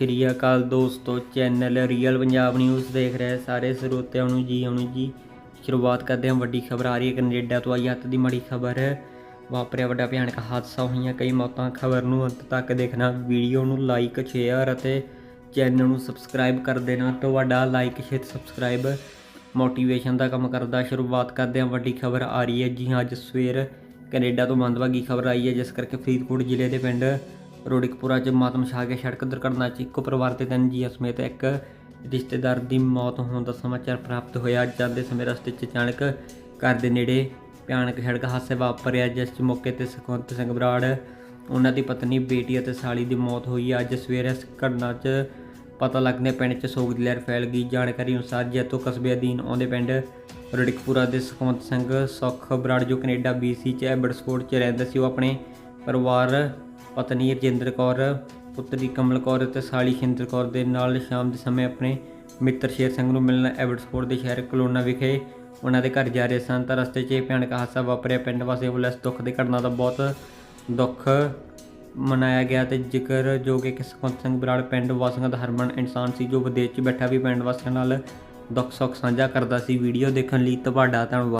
ਸ਼੍ਰੀ ਅਕਾਲ ਦੋਸਤੋ, channel real Punjab news ਦੇਖ ਰਹੇ ਸਾਰੇ ਸਰੋਤਿਆਂ ਨੂੰ ਜੀ ਆਉਣੀ ਜੀ ਸ਼ੁਰੂਆਤ ਕਰਦੇ ਹਾਂ ਵੱਡੀ ਖਬਰ ਆ ਰਹੀ ਹੈ ਕੈਨੇਡਾ ਤੋਂ ਆਈ ਹੱਥ ਦੀ ਮਾੜੀ ਖਬਰ। ਵਾਪਰਿਆ ਵੱਡਾ ਭਿਆਨਕ ਹਾਦਸਾ ਹੋਈਆਂ ਕਈ ਮੌਤਾਂ, ਖਬਰ ਨੂੰ ਅੰਤ ਤੱਕ ਦੇਖਣਾ, ਵੀਡੀਓ ਨੂੰ ਲਾਈਕ ਸ਼ੇਅਰ ਅਤੇ ਚੈਨਲ ਨੂੰ ਸਬਸਕ੍ਰਾਈਬ ਕਰ ਦੇਣਾ। ਤੁਹਾਡਾ ਲਾਈਕ ਸ਼ੇਅਰ ਸਬਸਕ੍ਰਾਈਬ ਮੋਟੀਵੇਸ਼ਨ ਦਾ ਕੰਮ ਕਰਦਾ। ਸ਼ੁਰੂਆਤ ਕਰਦੇ ਹਾਂ ਵੱਡੀ ਖਬਰ ਆ ਰਹੀ ਹੈ ਜੀ ਹਾਂ ਅੱਜ ਸਵੇਰ ਕੈਨੇਡਾ ਤੋਂ ਮੰਦਭਾਗੀ ਖਬਰ ਆਈ ਹੈ, ਜਿਸ ਕਰਕੇ ਫਰੀਦਕੋਟ ਜ਼ਿਲ੍ਹੇ ਦੇ ਪਿੰਡ ਰੋੜਕਪੁਰਾ 'ਚ ਮਾਤਮ ਸ਼ਾਹ ਕੇ ਸੜਕ ਦੁਰਘਟਨਾ 'ਚ ਇੱਕੋ ਪਰਿਵਾਰ ਦੇ ਤਿੰਨ ਜੀਆਂ ਸਮੇਤ ਇੱਕ ਰਿਸ਼ਤੇਦਾਰ ਦੀ ਮੌਤ ਹੋਣ ਦਾ ਸਮਾਚਾਰ ਪ੍ਰਾਪਤ ਹੋਇਆ। ਜਾਂਦੇ ਸਮੇਂ ਰਸਤੇ 'ਚ ਅਚਾਨਕ ਘਰ ਦੇ ਨੇੜੇ ਭਿਆਨਕ ਸੜਕ ਹਾਦਸਾ ਵਾਪਰਿਆ, ਜਿਸ 'ਚ ਮੌਕੇ ਤੇ ਸੁਖਵੰਤ ਸਿੰਘ ਬਰਾੜ, ਉਹਨਾਂ ਦੀ ਪਤਨੀ, ਬੇਟੀ ਅਤੇ ਸਾਲੀ ਦੀ ਮੌਤ ਹੋਈ। ਅੱਜ ਸਵੇਰੇ ਇਸ ਘਟਨਾ 'ਚ ਪਤਾ ਲੱਗਦੇ ਪਿੰਡ 'ਚ ਸੋਗ ਦੀ ਲਹਿਰ ਫੈਲ ਗਈ। ਜਾਣਕਾਰੀ ਅਨੁਸਾਰ ਜੈਤੋ ਕਸਬੇ ਅਧੀਨ ਆਉਂਦੇ ਪਿੰਡ ਰੜਕਪੁਰਾ ਦੇ ਸੁਖਵੰਤ ਸਿੰਘ ਸੁਖ ਬਰਾੜ, ਜੋ ਕੈਨੇਡਾ BC 'ਚ ਐਬਰਸਫੋਰਡ 'ਚ ਰਹਿੰਦਾ ਸੀ। ਉਹ ਆਪਣੇ ਪਰਿਵਾਰ ਪਤਨੀ ਰਜਿੰਦਰ ਕੌਰ, ਪੁੱਤਰੀ ਕਮਲ ਕੌਰ ਅਤੇ ਸਾਲੀ ਸ਼ਿੰਦਰ ਕੌਰ ਦੇ ਨਾਲ ਸ਼ਾਮ ਦੇ ਸਮੇਂ ਆਪਣੇ ਮਿੱਤਰ ਸ਼ੇਰ ਸਿੰਘ ਨੂੰ ਮਿਲਣ ਐਬਰਸਫੋਰਡ ਦੇ ਸ਼ਹਿਰ ਕਲੋਨਾ ਵਿਖੇ ਉਹਨਾਂ ਦੇ ਘਰ ਜਾ ਰਹੇ ਸਨ। ਤਾਂ ਰਸਤੇ 'ਚ ਇਹ ਭਿਆਨਕ ਹਾਦਸਾ ਵਾਪਰਿਆ। ਪਿੰਡ ਵਾਸੀਆਂ ਵੱਲੋਂ ਇਸ ਦੁੱਖ ਦੀ ਘਟਨਾ ਦਾ ਬਹੁਤ ਦੁੱਖ ਮਨਾਇਆ ਗਿਆ ਤੇ ਜ਼ਿਕਰ ਜੋ ਕਿ ਕਿਸਮਤ ਸਿੰਘ ਬਰਾੜ ਪਿੰਡ ਵਾਸੀਆਂ ਦਾ ਹਰਮਨ ਇਨਸਾਨ ਸੀ ਜੋ ਵਿਦੇਸ਼ 'ਚ ਬੈਠਾ ਵੀ ਪਿੰਡ ਵਾਸੀਆਂ ਨਾਲ ਦੁੱਖ ਸੁੱਖ ਸਾਂਝਾ ਕਰਦਾ ਸੀ। ਵੀਡੀਓ ਦੇਖਣ ਲਈ ਤੁਹਾਡਾ ਧੰਨਵਾਦ।